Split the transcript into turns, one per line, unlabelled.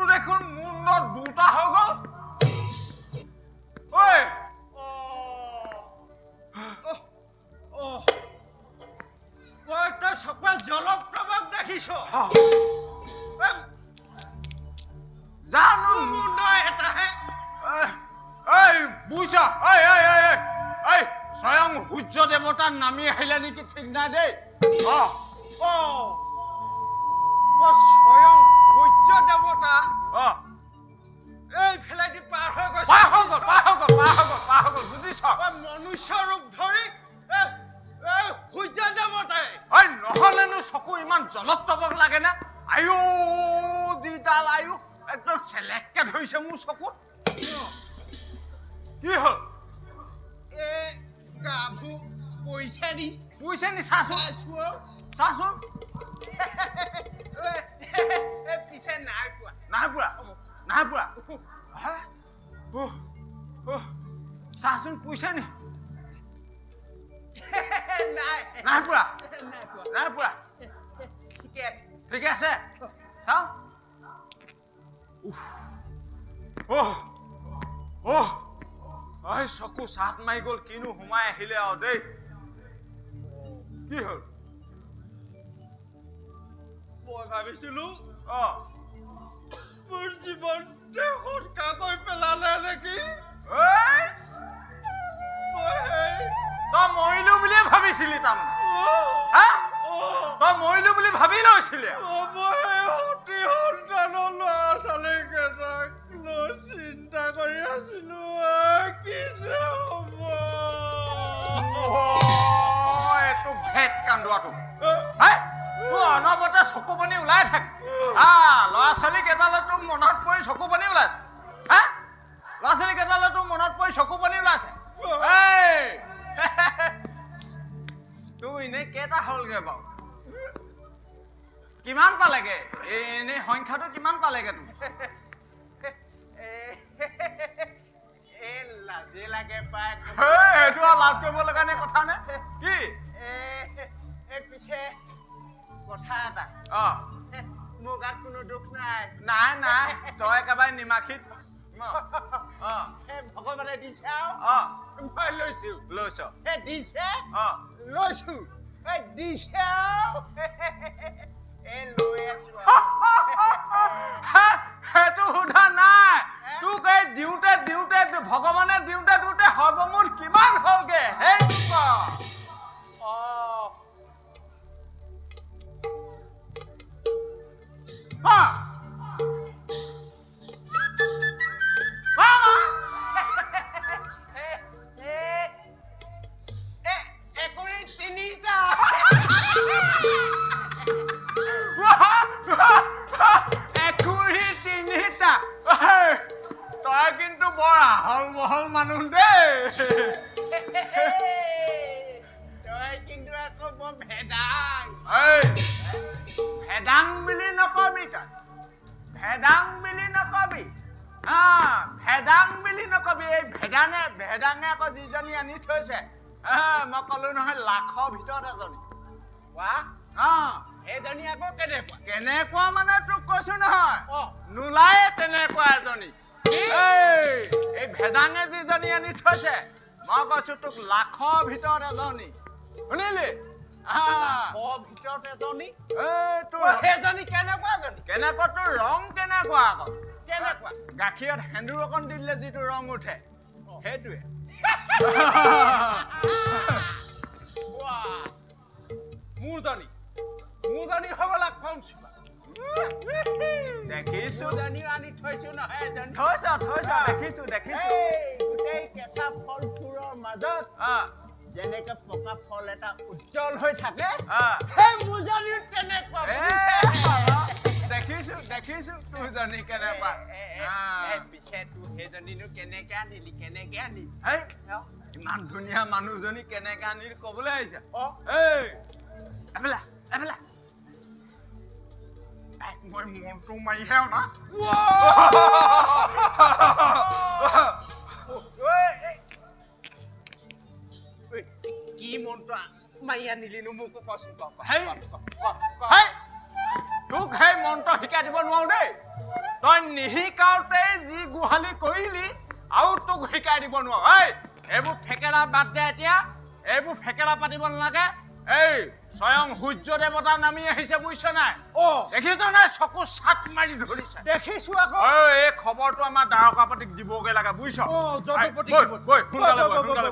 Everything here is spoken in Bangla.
তোৰ দেখোন মুণ্ডত দুটা হৈ গ'ল ঐ
জলপ্ৰভাৱ দেখিছ
জানো
মুণ্ড এটাহে
এই, বুজিছ এই এই এই, এই স্বয়ং সূৰ্য দেৱতা নামি আহিলে নেকি ঠিক নাই দেই। অ
অ
জলত তবক লাগে নে? আয়ো যিডাল আয়ো। একদম চেলেককে ধৰিছে মোৰ চকুত। কি হ'ল?
এ গাভু পইচা দি
বুজিছে নি চাচোন। চাচোন।
পিছে নাই পোৱা।
নাই পোৱা? নাই পোৱা? চাচোন পুইছে নি?
নাই।
নাই পোৱা?
নাই পোৱা।
নাই পোৱা?
ঠিকে আছে
ঠিকে আছে চাওঁ উফ, অহ, অহ, এই চকু চাট মাৰি গ'ল কিনো সোমাই আহিলে আৰু দেই। কি হ'ল?
মই ভাবিছিলো
অ
মোৰ জীৱনটো সৎকা কৰি পেলালে চিন্তা কৰি আছিলো আহ, কি যে হ'ব
অ', এইটো ভেট কান্দোৱাটো।
আহ,
হে? তোৰ অনবৰতে চকু পানী ওলাই থাকে। আহ ল'ৰা ছোৱালী কেইটালৈ তোৰ মনত পৰি চকু পানী ওলাইছে। হে? ল'ৰা ছোৱালী কেইটালৈ তোৰ মনত পৰি চকু পানী ওলাইছে। এই! তোৰ এনেই কেইটা হ'লগে বাৰু? কিমান পালেগে? এনেই সংখ্যাটো কিমান পালেগে তোৰ?
লাগে পাই
সেইটো আৰু লাজ কৰিব লগা নে কথা নে কি
পিছে কথা এটা
অ
মোৰ গাত কোনো দুখ নাই
নাই নাই তই একেবাৰে নিমাখিত
ভগৱানে দিছে আৰু
অ
মই লৈছো
লৈছ
দিছে
অ
লৈছো দিছে আৰু এ লৈ আছো আৰু।
হে, সেইটো সোধা নাই তোক এই দিওঁতে দিওঁতে ভগৱানে দিওঁতে দিওঁতে সৰ্বমুঠ কিমান হ'লগে সেইটো আহল বহল মানুহ দেই
তই কিন্তু আকৌ বৰ ভেদাং
ভেদাং বুলি নকবি তই। ভেদাং বুলি নকবি। হা ভেদাং বুলি নকবি। এই ভেদাঙে ভেদাঙে আকৌ যিজনী আনি থৈছে। মই ক'লো নহয় লাখৰ ভিতৰত এজনী।
ৱা
হা।
সেইজনী আকৌ কেনেকুৱা?
কেনেকুৱা মানে তোক কৈছো নহয়।
অ।
নোলায়ে তেনেকুৱা এজনী। এই ভেদাঙে যিজনী আনি থৈছে মই কৈছো তোক লাখৰ ভিতৰত এজনী। শুনিলি?
ভিতৰত এজনী?
এই তোৰ
অ, সেইজনী কেনেকুৱা জনী?
কেনেকুৱা তোৰ ৰং কেনেকুৱা আকৌ?
কেনেকুৱা?
গাখীৰত সেন্দুৰ অকণ দি দিলে যিটো ৰং উঠে সেইটোৱে।
মোৰজনী মোৰজনী হ'বলা কম চোৱা
দেখিছো?
মোৰজনীও আনি থৈছো নহয় এজনী।
থৈছ থৈছ দেখিছো দেখিছো।
গোটেই কেঁচা ফলটোৰৰ মাজত যেনেকে পকা ফল এটা উজ্জ্বল হৈ থাকে। সেই মোৰজনীও তেনেকুৱা
দেখিছো দেখিছো তোৰজনী কেনেকুৱা।
পিছে তোৰ সেইজনীনো কেনেকে আনিলি কেনেকে আনিলি?
ইমান ধুনীয়া মানুহজনী কেনেকে আনিল কবলৈ আহিছা?
অ?
এই এফালে এফালে। তাইক মই মনটো ঐ, এই, ঐ, কি মন্ত্ৰ মাৰি আনিলিনো মোক কচোন ক,
হেই।
হেই, তোক সেই মন্ত্ৰ শিকাই দিব নোৱাৰো দেই তই নিশিকাওতেই যি গোহালি কৰিলি আৰু তোক শিকাই দিব নোৱাৰো এই এইবোৰ ফেকেৰা বাদ দে এতিয়া এইবোৰ ফেকেৰা পাতিব নালাগে এই স্বয়ং সূৰ্য দেৱতা নামি আহিছে বুজিছ নাই?
অ।
দেখিছ নাই? চকু চাট মাৰি ধৰিছে।
দেখিছো আকৌ।
এই খবৰটো আমাৰ দ্বাৰকাপতিক দিবগে লাগে বুজিছ? সোনকালে সোনকালে